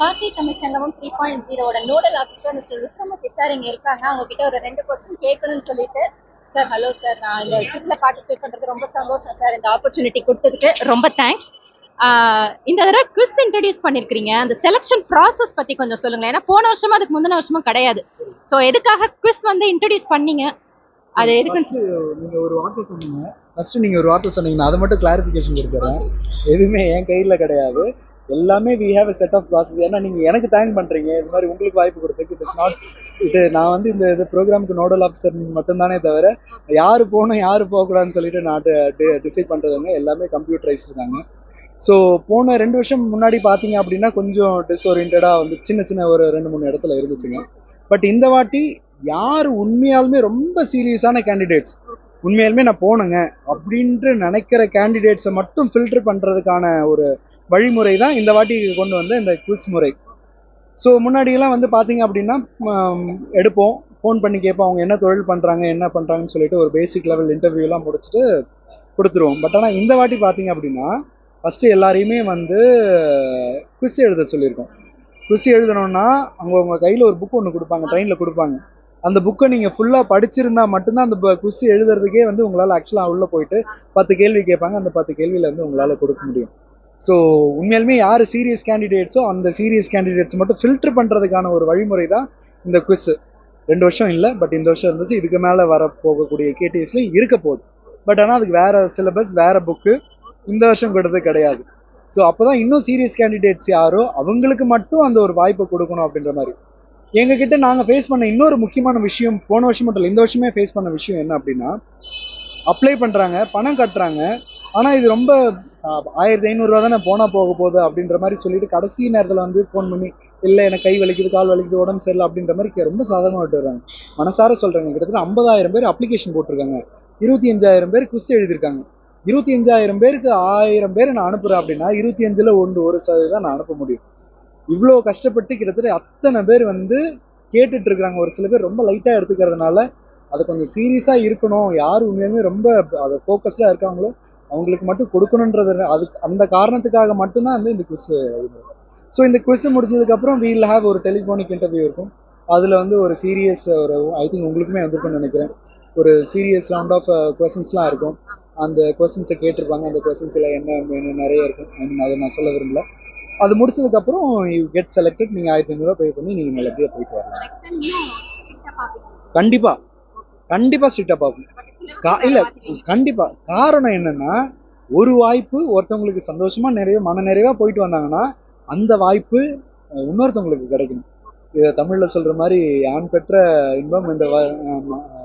Kashi Tamil Sangamam three point ஜீரோட nodal officer mister Vikramurthy sir இங்க இருக்காங்க. அவங்க கிட்ட ஒரு ரெண்டு கொஸ்டின் கேட்கணும்னு சொல்லிட்டு. சார் ஹலோ சார் நான் இந்த ட்ரிப்ல பார்ட்டிசிபேட் பண்றது ரொம்ப சந்தோஷம் சார் இந்த ஆப்பர்ச்சுனிட்டி கொடுத்ததுக்கு ரொம்ப தேங்க்ஸ் இந்த தடவை குவிஸ் இன்ட்ரடியூஸ் பண்ணிருக்கீங்க அந்த செலெக்ஷன் ப்ராசஸ் பத்தி கொஞ்சம் சொல்லுங்க ஏன்னா போன வருஷமா அதுக்கு முந்தின வருஷமும் கிடையாது. ஸோ எதுக்காக குவிஸ் வந்து இன்ட்ரடியூஸ் பண்ணீங்க? அது எதுக்குன்னு சொல்லி நீங்க ஒரு வார்த்தை சொன்னீங்க. ஃபர்ஸ்ட் நீங்க ஒரு வார்த்தை சொன்னீங்கன்னா அதை மட்டும் கிளாரிஃபிகேஷன் கொடுக்குறேன் எதுவுமே என் கையில கிடையாது. எல்லாமே we have a set of process ஏன்னா நீங்கள் எனக்கு தேங்க் பண்ணுறீங்க இது மாதிரி உங்களுக்கு வாய்ப்பு கொடுத்ததுக்கு இட் இஸ் நாட் இது நான் வந்து இந்த இது ப்ரோக்ராமுக்கு நோடல் ஆஃபீஸர் மட்டும்தானே தவிர யார் போகணும் யார் போகக்கூடாதுன்னு சொல்லிட்டு நான் டிசைட் பண்ணுறதுங்க எல்லாமே கம்ப்யூட்டரைஸ் இருக்காங்க ஸோ போன ரெண்டு வருஷம் முன்னாடி பார்த்தீங்க அப்படின்னா கொஞ்சம் டிஸ்ஓரியன்டாக வந்து சின்ன சின்ன ஒரு ரெண்டு மூணு இடத்துல இருந்துச்சுங்க. பட் இந்த வாட்டி யார் உண்மையாலுமே ரொம்ப சீரியஸான கேண்டிடேட்ஸ் உண்மையிலுமே நான் போனேங்க அப்படின்ட்டு நினைக்கிற கேண்டிடேட்ஸை மட்டும் ஃபில்டர் பண்ணுறதுக்கான ஒரு வழிமுறை தான் இந்த வாட்டி கொண்டு வந்த இந்த குவிஸ் முறை. ஸோ முன்னாடியெல்லாம் வந்து பார்த்தீங்க அப்படின்னா எடுப்போம். ஃபோன் பண்ணி கேட்போம். அவங்க என்ன தொழில் பண்ணுறாங்க என்ன பண்ணுறாங்கன்னு சொல்லிட்டு ஒரு பேசிக் லெவல் இன்டர்வியூலாம் முடிச்சுட்டு கொடுத்துருவோம். பட் ஆனால் இந்த வாட்டி பார்த்தீங்க அப்படின்னா ஃபஸ்ட்டு எல்லாரையுமே வந்து குவிஸ் எழுத சொல்லியிருக்கோம். குவிஸ் எழுதணும்னா அவங்க கையில் ஒரு புக் ஒன்று கொடுப்பாங்க ட்ரெயினில் கொடுப்பாங்க. அந்த புக்கை நீங்கள் ஃபுல்லாக படிச்சிருந்தா மட்டும்தான் அந்த குவிஸ் எழுதுறதுக்கே வந்து உங்களால் ஆக்சுவலாக உள்ளே போயிட்டு பத்து கேள்வி கேட்பாங்க. அந்த பத்து கேள்வியில் வந்து உங்களால் கொடுக்க முடியும். ஸோ உண்மையாலுமே யார் சீரியஸ் கேண்டிடேட்ஸோ அந்த சீரியஸ் கேண்டிடேட்ஸ் மட்டும் ஃபில்டர் பண்ணுறதுக்கான ஒரு வழிமுறை தான் இந்த குவிஸ் ரெண்டு வருஷம் இல்லை பட் இந்த வருஷம் இருந்துச்சு. இதுக்கு மேலே வர போகக்கூடிய கேடிஎஸ்லையும் இருக்க போகுது. பட் ஆனால் அதுக்கு வேறு சிலபஸ் வேறு புக்கு இந்த வருஷம் கொடுத்தது கிடையாது. ஸோ அப்போ தான் இன்னும் சீரியஸ் கேண்டிடேட்ஸ் யாரோ அவங்களுக்கு மட்டும் அந்த ஒரு வாய்ப்பை கொடுக்கணும் அப்படின்ற மாதிரி. எங்ககிட்ட நாங்கள் ஃபேஸ் பண்ண இன்னொரு முக்கியமான விஷயம் போன வருஷம் மட்டும் இல்லை இந்த வருஷமே ஃபேஸ் பண்ண விஷயம் என்ன அப்படின்னா அப்ளை பண்ணுறாங்க பணம் கட்டுறாங்க. ஆனால் இது ரொம்ப ஆயிரத்தி ஐநூறுரூவா தானே போனால் போக போகுது அப்படின்ற மாதிரி சொல்லிட்டு கடைசி நேரத்தில் வந்து ஃபோன் பண்ணி இல்லை எனக்கு கை வலிக்குது கால் வலிக்குது உடம்பு சரியில்லை அப்படின்ற மாதிரி ரொம்ப சாதாரணமாக விட்டு வர்றாங்க. மனசார சொல்கிறாங்க கிட்டத்தட்ட ஐம்பதாயிரம் பேர் அப்ளிகேஷன் போட்டிருக்காங்க. இருபத்தி அஞ்சாயிரம் பேர் குஸ்தி எழுதியிருக்காங்க. இருபத்தி அஞ்சாயிரம் பேருக்கு ஆயிரம் பேர் நான் அனுப்புகிறேன் அப்படின்னா இருபத்தி அஞ்சில் ஒன்று ஒரு சதவீதம் நான் அனுப்ப முடியும். இவ்வளோ கஷ்டப்பட்டு கிட்டத்தட்ட அத்தனை பேர் வந்து கேட்டுட்டு இருக்கிறாங்க ஒரு சில பேர் ரொம்ப லைட்டாக எடுத்துக்கிறதுனால அதை கொஞ்சம் சீரியஸாக இருக்கணும். யார் உண்மையுமே ரொம்ப அதை ஃபோக்கஸ்டாக இருக்காங்களோ அவங்களுக்கு மட்டும் கொடுக்கணுன்றது அது அந்த காரணத்துக்காக மட்டும்தான் வந்து இந்த குவிஸ் ஸோ இந்த குவிஸ் முடிஞ்சதுக்கப்புறம் வீல் ஹாவ் ஒரு டெலிஃபோனிக் இன்டர்வியூ இருக்கும். அதில் வந்து ஒரு சீரியஸ் ஒரு ஐ திங்க் உங்களுக்குமே வந்திருக்கும்னு நினைக்கிறேன். ஒரு சீரியஸ் ரவுண்ட் ஆஃப் கொஸ்டின்ஸ்லாம் இருக்கும். அந்த கொஸ்டின்ஸை கேட்டிருப்பாங்க. அந்த கொஸ்டின்ஸில் என்ன என்ன நிறைய இருக்கும். ஐ மீன் அதை நான் சொல்ல விரும்பல. அது முடிச்சதுக்கப்புறம் யூ கெட் செலக்டட் நீங்கள் ஆயிரத்தி ஐநூறுரூவா பே பண்ணி நீங்கள் நல்லபடியாக போயிட்டு வரலாம். கண்டிப்பாக கண்டிப்பாக ஸ்ட்ரிக்டாக பார்ப்போம். கா இல்லை கண்டிப்பா. காரணம் என்னன்னா ஒரு வாய்ப்பு ஒருத்தவங்களுக்கு சந்தோஷமா நிறைய மன நிறைவா போயிட்டு வந்தாங்கன்னா அந்த வாய்ப்பு இன்னொருத்தவங்களுக்கு கிடைக்கணும். இதை தமிழ்ல சொல்ற மாதிரி ஆண் பெற்ற இன்பம் இந்த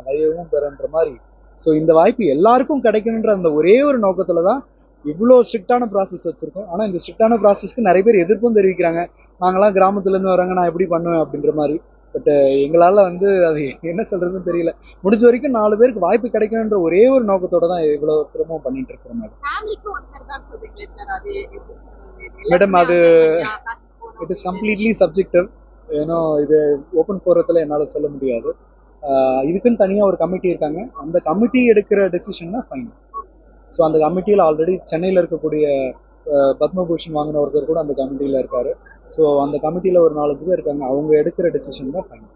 வையவும் பெறன்ற மாதிரி. ஸோ இந்த வாய்ப்பு எல்லாருக்கும் கிடைக்கணுன்ற அந்த ஒரே ஒரு நோக்கத்துல தான் இவ்வளோ ஸ்ட்ரிக்டான ப்ராசஸ் வச்சிருக்கோம். ஆனால் இந்த ஸ்ட்ரிக்டான ப்ராசஸ்க்கு நிறைய பேர் எதிர்ப்பும் தெரிவிக்கிறாங்க. நாங்களாம் கிராமத்துல இருந்து வராங்க நான் எப்படி பண்ணுவேன் அப்படின்ற மாதிரி. பட் எங்களால வந்து அது என்ன சொல்றதுன்னு தெரியல. முடிஞ்ச வரைக்கும் நாலு பேருக்கு வாய்ப்பு கிடைக்கணுன்ற ஒரே ஒரு நோக்கத்தோட தான் இவ்வளவு திரும்பவும் பண்ணிட்டு இருக்கிறோம் மேடம். மேடம் அது இட் இஸ் கம்ப்ளீட்லி சப்ஜெக்டிவ் ஏன்னா இது ஓப்பன் ஃபோரத்தில் என்னால் சொல்ல முடியாது. இதுக்குன்னு தனியாக ஒரு கமிட்டி இருக்காங்க. அந்த கமிட்டி எடுக்கிற டெசிஷன் தான் ஸோ அந்த கமிட்டியில் ஆல்ரெடி சென்னையில் இருக்கக்கூடிய பத்மபூஷன் வாங்கின ஒருத்தர் கூட அந்த கமிட்டியில் இருக்காரு. ஸோ அந்த கமிட்டியில் ஒரு நாலஞ்சு பேர் இருக்காங்க. அவங்க எடுக்கிற டெசிஷன் தான் ஃபைன்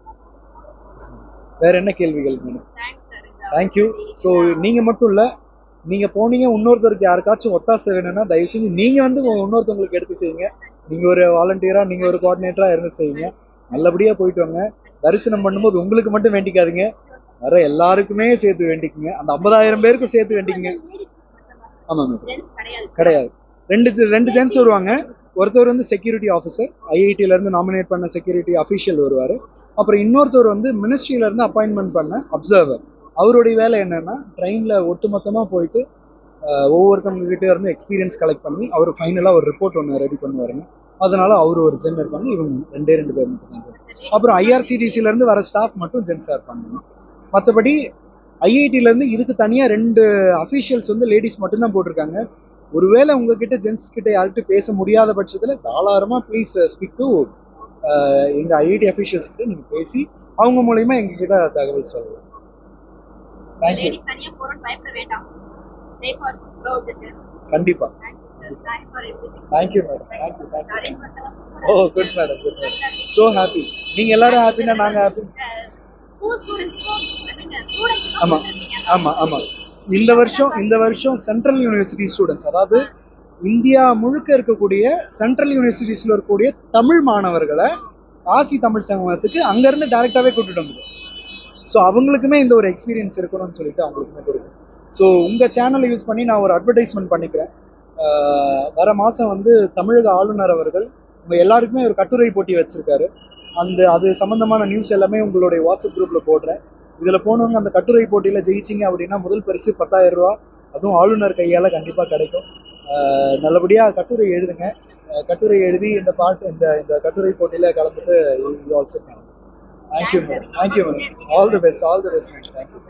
வேற என்ன கேள்விகள் மேடம் தேங்க்யூ ஸோ நீங்கள் மட்டும் இல்லை நீங்கள் போனீங்க இன்னொருத்தருக்கு யாருக்காச்சும் ஒத்தாசை வேணும்னா தயவு செஞ்சு நீங்கள் வந்து இன்னொருத்தவங்களுக்கு எடுத்து செய்யுங்க. நீங்கள் ஒரு வாலண்டியராக நீங்கள் ஒரு கோஆர்டினேட்டராக இருந்து செய்யுங்க. நல்லபடியாக போயிட்டு வாங்க. தரிசனம் பண்ணும்போது உங்களுக்கு மட்டும் வேண்டிக்காதீங்க. வர எல்லாருக்குமே சேர்த்து வேண்டிக்குங்க. அந்த ஐம்பதாயிரம் பேருக்கும் சேர்த்து வேண்டிக்குங்க. ஆமாம் கிடையாது. ரெண்டு ஜெ- ரெண்டு ஜென்ஸ் வருவாங்க. ஒருத்தர் வந்து செக்யூரிட்டி ஆஃபீஸர் ஐஐடியிலேருந்து நாமினேட் பண்ண செக்யூரிட்டி அஃபீஷியல் வருவார். அப்புறம் இன்னொருத்தர் வந்து மினிஸ்ட்ரியிலேருந்து அப்பாயின்மெண்ட் பண்ண அப்சர்வர் அவருடைய வேலை என்னென்னா ட்ரெயினில் ஒட்டுமொத்தமாக போயிட்டு ஒவ்வொருத்தவங்ககிட்ட ஒவ்வொருத்தவங்க இருந்து எக்ஸ்பீரியன்ஸ் கலெக்ட் பண்ணி அவர் ஃபைனலாக ஒரு ரிப்போர்ட் ஒன்று ரெடி பண்ணுவாருங்க. அதனால அவர் ஒரு ஜென் இருப்பாங்க இவங்க ரெண்டே ரெண்டு பேர் மட்டும் தான். அப்புறம் ஐஆர்சிடிசில இருந்து வர ஸ்டாஃப் மட்டும் ஜென்ஸாக இருப்பாங்க. மற்றபடி ஐஐடில இருந்து இதுக்கு தனியா ரெண்டு அஃபீஷியல்ஸ் வந்து லேடிஸ் மட்டும்தான் போட்டிருக்காங்க. ஒருவேளை உங்ககிட்ட ஜென்ஸ் கிட்ட யார்கிட்ட பேச முடியாத பட்சத்துல தாராளமா ப்ளீஸ் ஸ்பீக் டு எங்க ஐஐடி அஃபீஷியல்ஸ் கிட்ட நீங்க பேசி அவங்க மூலயமா எங்ககிட்ட தகவல் சொல்லலாம். தேங்க்யூ கண்டிப்பா. Thank you madam thank you thank you oh good madam good madam so happy நீங்க எல்லாரும் ஹாப்பினா நாங்க ஹாப்பி ஆமாம் ஆமாம் ஆமாம் ஆமா ஆமா ஆமா. இந்த வருஷம் இந்த வருஷம் சென்ட்ரல் யூனிவர்சிட்டி ஸ்டூடெண்ட்ஸ் அதாவது இந்தியா முழுக்க இருக்கக்கூடிய சென்ட்ரல் யூனிவர்சிட்டிஸில் இருக்கக்கூடிய தமிழ் மாணவர்களை காசி தமிழ் சங்கமத்துக்கு அங்கேருந்து டேரெக்டாகவே கூட்டிட்டு வந்தோம் ஸோ அவங்களுக்குமே இந்த ஒரு எக்ஸ்பீரியன்ஸ் இருக்கணும்னு சொல்லிட்டு அவங்களுக்குமே கொடுக்கும் ஸோ உங்கள் சேனலை யூஸ் பண்ணி நான் ஒரு அட்வர்டைஸ்மெண்ட் பண்ணிக்கிறேன். வர மாதம் வந்து தமிழக ஆளுநர் அவர்கள் உங்கள் எல்லாருக்குமே ஒரு கட்டுரை போட்டி வச்சுருக்காரு. அந்த அது சம்மந்தமான நியூஸ் எல்லாமே உங்களுடைய வாட்ஸ்அப் குரூப்பில் போடுறேன். இதில் போனவங்க அந்த கட்டுரை போட்டியில் ஜெயிச்சிங்க அப்படின்னா முதல் பரிசு பத்தாயிரம் ரூபா. அதுவும் ஆளுநர் கையால் கண்டிப்பாக கிடைக்கும். நல்லபடியாக கட்டுரை எழுதுங்க. கட்டுரை எழுதி இந்த பாட்டு இந்த இந்த கட்டுரை போட்டியில் கலந்துட்டு also thank you madam thank you madam all the best all the best madam thank you